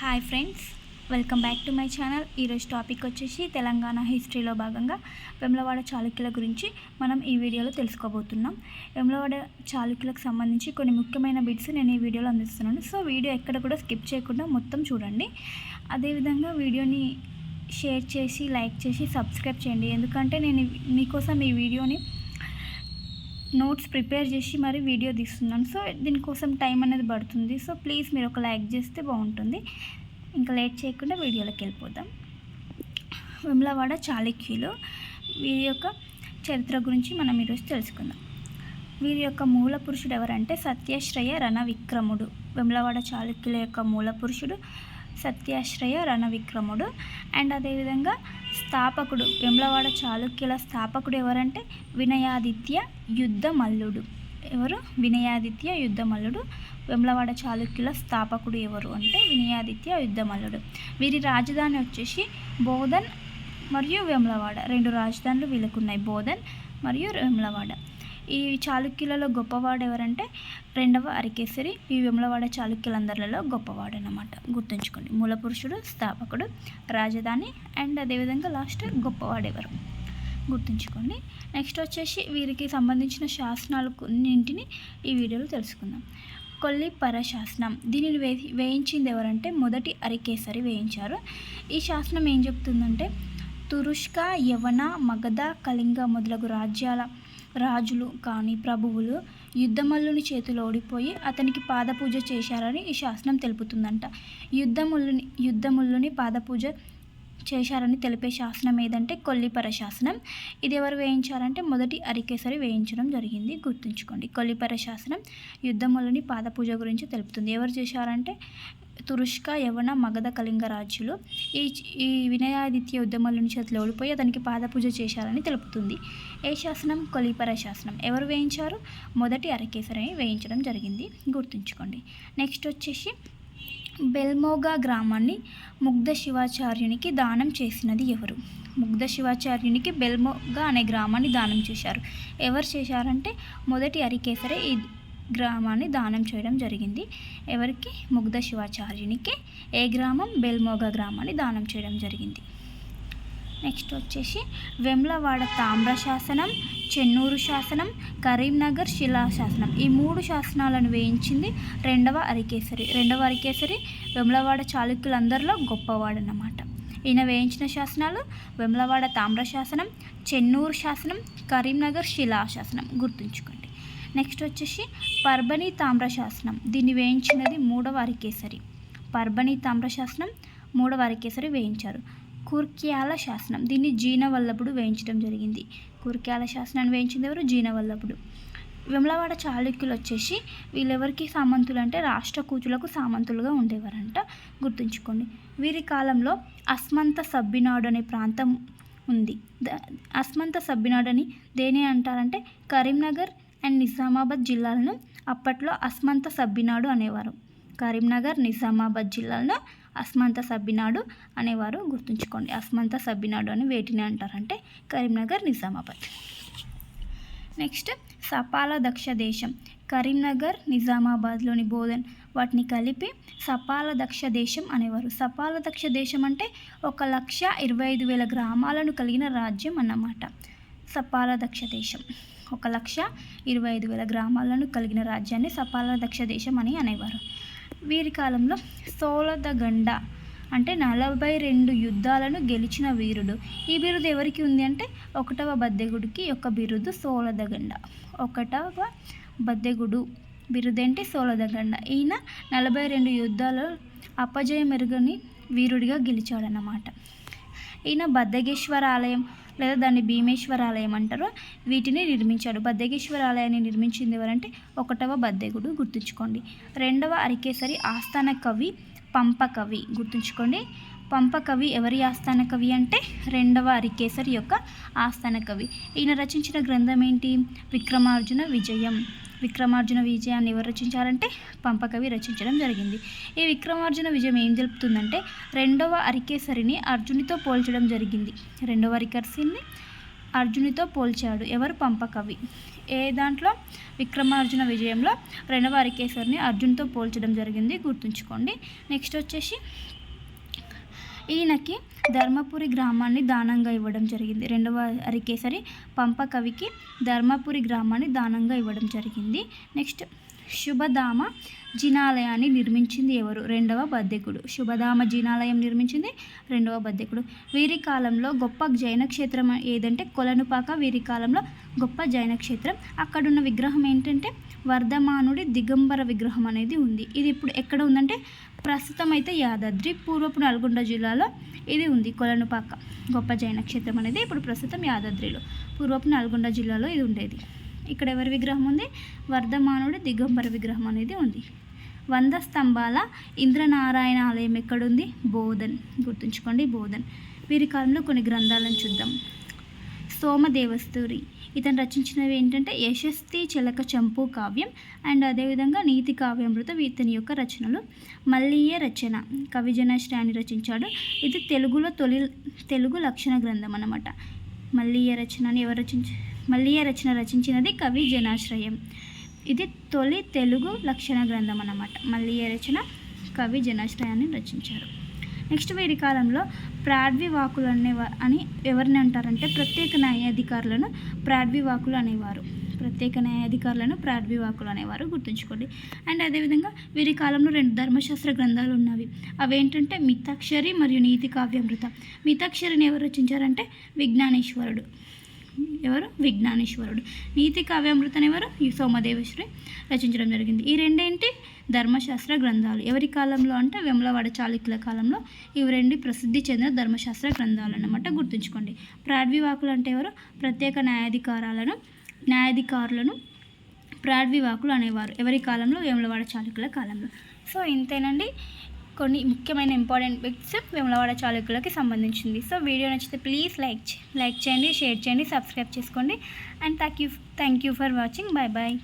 Hi friends welcome back to my channel ఈరోజు topic వచ్చేసి తెలంగాణ హిస్టరీలో భాగంగా వెమ్లవాడ చాళుక్యుల గురించి మనం ఈ వీడియోలో తెలుసుకోబోతున్నాం. వెమ్లవాడ చాళుక్యులకు సంబంధించి కొన్ని ముఖ్యమైన బిట్స్ నేను ఈ వీడియోలో అందిస్తున్నాను. సో వీడియో ఎక్కడ కూడా స్కిప్ చేయకుండా మొత్తం చూడండి. అదేవిధంగా వీడియోని షేర్ చేసి లైక్ చేసి సబ్స్క్రైబ్ చేయండి. ఎందుకంటే నేను మీకోసం ఈ వీడియోని నోట్స్ ప్రిపేర్ చేసి మరి వీడియో తీస్తున్నాను. సో దీనికోసం టైం అనేది పడుతుంది. సో ప్లీజ్ మీరు ఒక లైక్ చేస్తే బాగుంటుంది. ఇంకా లేట్ చేయకుండా వీడియోలోకి వెళ్ళిపోదాం. విమలవాడ చాళుక్యులు వీరి యొక్క చరిత్ర గురించి మనం ఈరోజు తెలుసుకుందాం. వీరి యొక్క మూల పురుషుడు ఎవరంటే సత్యశ్రయ రణ విక్రముడు విమలవాడ చాళుక్యుల యొక్క మూల పురుషుడు సత్యాశ్రయ రణవిక్రముడు. అండ్ అదేవిధంగా స్థాపకుడు వెమ్లవాడ చాళుక్యుల స్థాపకుడు ఎవరంటే వినయాదిత్య యుద్ధమల్లుడు. ఎవరు? వినయాదిత్య యుద్ధమల్లుడు. వెమ్లవాడ చాళుక్యుల స్థాపకుడు ఎవరు అంటే వినయాదిత్య యుద్ధమల్లుడు. వీరి రాజధాని వచ్చేసి బోధన్ మరియు వెమ్లవాడ. రెండు రాజధానులు వీళ్ళకున్నాయి బోధన్ మరియు వెమ్లవాడ. ఈ చాళుక్యులలో గొప్పవాడు ఎవరంటే రెండవ అరికేసరి ఈ విమలవాడ చాళుక్యులందరిలో గొప్పవాడు అనమాట గుర్తుంచుకోండి మూలపురుషుడు స్థాపకుడు రాజధాని అండ్ అదేవిధంగా లాస్ట్ గొప్పవాడు ఎవరు గుర్తుంచుకోండి. నెక్స్ట్ వచ్చేసి వీరికి సంబంధించిన శాసనాలు కొన్నింటిని ఈ వీడియోలో తెలుసుకుందాం. కొల్లి పరశాసనం దీనిని వే వేయించింది ఎవరంటే మొదటి అరికేసరి వేయించారు. ఈ శాసనం ఏం చెప్తుందంటే తురుష్క యవన మగధ కళింగ మొదలగు రాజ్యాల రాజులు కానీ ప్రభువులు యుద్ధమల్లుని చేతిలో ఓడిపోయి అతనికి పాదపూజ చేశారని ఈ శాసనం తెలుపుతుందంట. యుద్ధముల్లుని యుద్ధముల్లుని పాదపూజ చేశారని తెలిపే శాసనం ఏదంటే కొల్లిపర శాసనం. ఇది ఎవరు వేయించారంటే మొదటి అరికేసరి వేయించడం జరిగింది. గుర్తుంచుకోండి కొల్లిపర శాసనం యుద్ధములని పాదపూజ గురించి తెలుపుతుంది. ఎవరు చేశారంటే తురుష్క యవన మగధ కళింగ రాజులు ఈ ఈ వినయాదిత్య ఉద్యమాల చేతిలో ఓడిపోయి అతనికి పాదపూజ చేశారని తెలుపుతుంది. ఏ శాసనం? కొలిపర శాసనం. ఎవరు వేయించారు? మొదటి అరకేసరి వేయించడం జరిగింది. గుర్తుంచుకోండి. నెక్స్ట్ వచ్చేసి బెల్మోగా గ్రామాన్ని ముగ్ధ శివాచార్యునికి దానం చేసినది ఎవరు? ముగ్ధ శివాచార్యునికి బెల్మోగా అనే గ్రామాన్ని దానం చేశారు. ఎవరు చేశారంటే మొదటి అరికేసరే ఈ గ్రామాన్ని దానం చేయడం జరిగింది. ఎవరికి? ముగ్ధ శివాచార్యునికి. ఏ గ్రామం? బెల్మోగ గ్రామాన్ని దానం చేయడం జరిగింది. నెక్స్ట్ వచ్చేసి వెమ్లవాడ తామ్ర శాసనం చెన్నూరు శాసనం కరీంనగర్ శిలా శాసనం. ఈ మూడు శాసనాలను వేయించింది రెండవ అరికేసరి. రెండవ అరికేసరి వెమ్లవాడ చాళుక్యులందరిలో గొప్పవాడనమాట ఈయన వేయించిన శాసనాలు వెమ్లవాడ తామ్ర శాసనం చెన్నూరు శాసనం కరీంనగర్ శిలా శాసనం గుర్తుంచుకోండి. నెక్స్ట్ వచ్చేసి పర్బని తామ్రశాసనం దీన్ని వేయించినది మూడవ అరికేసరి. పర్బని తామ్రశాసనం మూడవ అరికేసరి వేయించారు. కుర్క్యాల శాసనం దీన్ని జీనవల్లభుడు వేయించడం జరిగింది. కుర్క్యాల శాసనాన్ని వేయించింది ఎవరు? జీనవల్లభుడు. విమలవాడ చాళుక్యులు వచ్చేసి వీళ్ళెవరికి సామంతులు అంటే రాష్ట్ర కూచులకు సామంతులుగా ఉండేవారంట. గుర్తుంచుకోండి. వీరి కాలంలో అస్మంత సబ్బినాడు అనే ప్రాంతం ఉంది. అస్మంత సబ్బినాడు అని దేని అంటారంటే? కరీంనగర్ అండ్ నిజామాబాద్ జిల్లాలను అప్పట్లో అస్మంత సబ్బినాడు అనేవారు. కరీంనగర్ నిజామాబాద్ జిల్లాలను అస్మంత సబ్బినాడు అనేవారు గుర్తుంచుకోండి. అస్మంత సబ్బినాడు అని వేటిని అంటారంటే కరీంనగర్ నిజామాబాద్. నెక్స్ట్ సపాల దక్ష దేశం. కరీంనగర్ నిజామాబాద్లోని బోధన్ వాటిని కలిపి సపాల దక్ష దేశం అనేవారు. సపాల దక్ష దేశం అంటే ఒక లక్ష ఇరవై ఐదు వేల గ్రామాలను కలిగిన రాజ్యం అన్నమాట. సపాల దక్ష దేశం. ఒక లక్ష ఇరవై ఐదు వేల గ్రామాలను కలిగిన రాజ్యాన్ని సపాల దక్ష దేశం అని అనేవారు. వీరి కాలంలో సోలదగండ అంటే నలభై రెండు యుద్ధాలను గెలిచిన వీరుడు. ఈ బిరుదు ఎవరికి ఉంది అంటే ఒకటవ బద్దెగుడికి యొక్క బిరుదు సోలదగండ. ఒకటవ బద్దెగుడు బిరుదేంటి సోలదగండ. ఈయన నలభై రెండు యుద్ధాలు అపజయం మెరుగని వీరుడిగా గెలిచాడన్నమాట. ఈయన బద్దగేశ్వర ఆలయం లేదా దాన్ని భీమేశ్వర ఆలయం అంటారు. వీటిని నిర్మించాడు. బద్దగేశ్వర ఆలయాన్ని నిర్మించింది ఎవరంటే ఒకటవ బద్దెగుడు గుర్తుంచుకోండి. రెండవ అరికేసరి ఆస్థాన కవి పంప కవి గుర్తుంచుకోండి. పంప కవి ఎవరి ఆస్థాన కవి అంటే రెండవ అరికేసరి యొక్క ఆస్థాన కవి. ఈయన రచించిన గ్రంథం ఏంటి? విక్రమార్జున విజయం. విక్రమార్జున విజయాన్ని ఎవరు రచించారంటే పంపకవి రచించడం జరిగింది. ఈ విక్రమార్జున విజయం ఏం జరుపుతుందంటే రెండవ అరికేసరిని అర్జునితో పోల్చడం జరిగింది. రెండవ అరికేసరిని అర్జునితో పోల్చాడు. ఎవరు? పంపకవి. ఏ దాంట్లో? విక్రమార్జున విజయంలో రెండవ అరికేసరిని అర్జున్తో పోల్చడం జరిగింది. గుర్తుంచుకోండి. నెక్స్ట్ వచ్చేసి ఈయనకి ధర్మపురి గ్రామాన్ని దానంగా ఇవ్వడం జరిగింది. రెండవ అరికేసరి పంప కవికి ధర్మపురి గ్రామాన్ని దానంగా ఇవ్వడం జరిగింది. నెక్స్ట్ శుభధామ జినాలయాన్ని నిర్మించింది ఎవరు? రెండవ బద్దెకుడు. శుభధామ జినాలయం నిర్మించింది రెండవ బద్దెకుడు. వీరి కాలంలో గొప్ప జైన క్షేత్రం ఏదంటే కొలనుపాక వీరి కాలంలో గొప్ప జైన క్షేత్రం అక్కడున్న విగ్రహం ఏంటంటే వర్ధమానుడి దిగంబర విగ్రహం అనేది ఉంది. ఇది ఇప్పుడు ఎక్కడ ఉందంటే ప్రస్తుతం అయితే యాదాద్రి పూర్వపు నల్గొండ జిల్లాలో ఇది ఉంది. కొలనుపాక గొప్ప జైన క్షేత్రం అనేది ఇప్పుడు ప్రస్తుతం యాదాద్రిలో. పూర్వపు నల్గొండ జిల్లాలో ఇది ఉండేది. ఇక్కడ ఎవరి విగ్రహం ఉంది? వర్ధమానుడి దిగంబర విగ్రహం అనేది ఉంది. వంద స్తంభాల ఇంద్రనారాయణ ఆలయం ఎక్కడుంది? బోధన్. గుర్తుంచుకోండి బోధన్. వీరి కాలంలో కొన్ని గ్రంథాలను చూద్దాం. సోమదేవస్తూరి ఇతను రచించినవి ఏంటంటే యశస్తి చిలక చంపు కావ్యం అండ్ అదేవిధంగా నీతి కావ్యామృతం ఇతని యొక్క రచనలు. మల్లీయ రచన. కవిజనశ్రేయాన్ని రచించాడు. ఇది తెలుగులో తొలి తెలుగు లక్షణ గ్రంథం అన్నమాట. మల్లీయ రచనని ఎవరు రచించ మల్లీయ రచన రచించినది కవి జనాశ్రయం. ఇది తొలి తెలుగు లక్షణ గ్రంథం అన్నమాట. మల్లీయ రచన కవి జనాశ్రయాన్ని రచించారు. నెక్స్ట్ వీరి కాలంలో ప్రాడ్వివాకులు అనేవా అని ఎవరిని అంటారంటే ప్రత్యేక న్యాయాధికారులను ప్రాడ్వివాకులు అనేవారు. ప్రత్యేక న్యాయాధికారులను ప్రాడ్వివాకులు అనేవారు గుర్తుంచుకోండి. అండ్ అదేవిధంగా వీరి కాలంలో రెండు ధర్మశాస్త్ర గ్రంథాలు ఉన్నవి. అవేంటంటే మితాక్షరి మరియు నీతి కావ్యామృత. మితాక్షరిని ఎవరు రచించారంటే విజ్ఞానేశ్వరుడు. ఎవరు? విజ్ఞానేశ్వరుడు. నీతి కావ్యామృతం ఎవరు? ఈ రచించడం జరిగింది. ఈ రెండేంటి? ధర్మశాస్త్ర గ్రంథాలు. ఎవరి కాలంలో అంటే వెమలవాడ చాళుక్యుల కాలంలో ఇవి రెండు ప్రసిద్ధి చెందిన ధర్మశాస్త్ర గ్రంథాలు అన్నమాట గుర్తుంచుకోండి. ప్రాడ్వివాకులు అంటే ఎవరు? ప్రత్యేక న్యాయాధికారాలను న్యాయాధికారులను ప్రాడ్వివాకులు అనేవారు. ఎవరి కాలంలో వేములవాడ చాళుక్యుల కాలంలో. సో ఇంతేనండి. కొన్ని ముఖ్యమైన ఇంపార్టెంట్ బిట్స్ వేములవాడ చాళుక్యులకి సంబంధించింది. సో వీడియో నచ్చితే ప్లీజ్ లైక్ లైక్ చేయండి షేర్ చేయండి సబ్స్క్రైబ్ చేసుకోండి. And thank you thank you for watching. Bye bye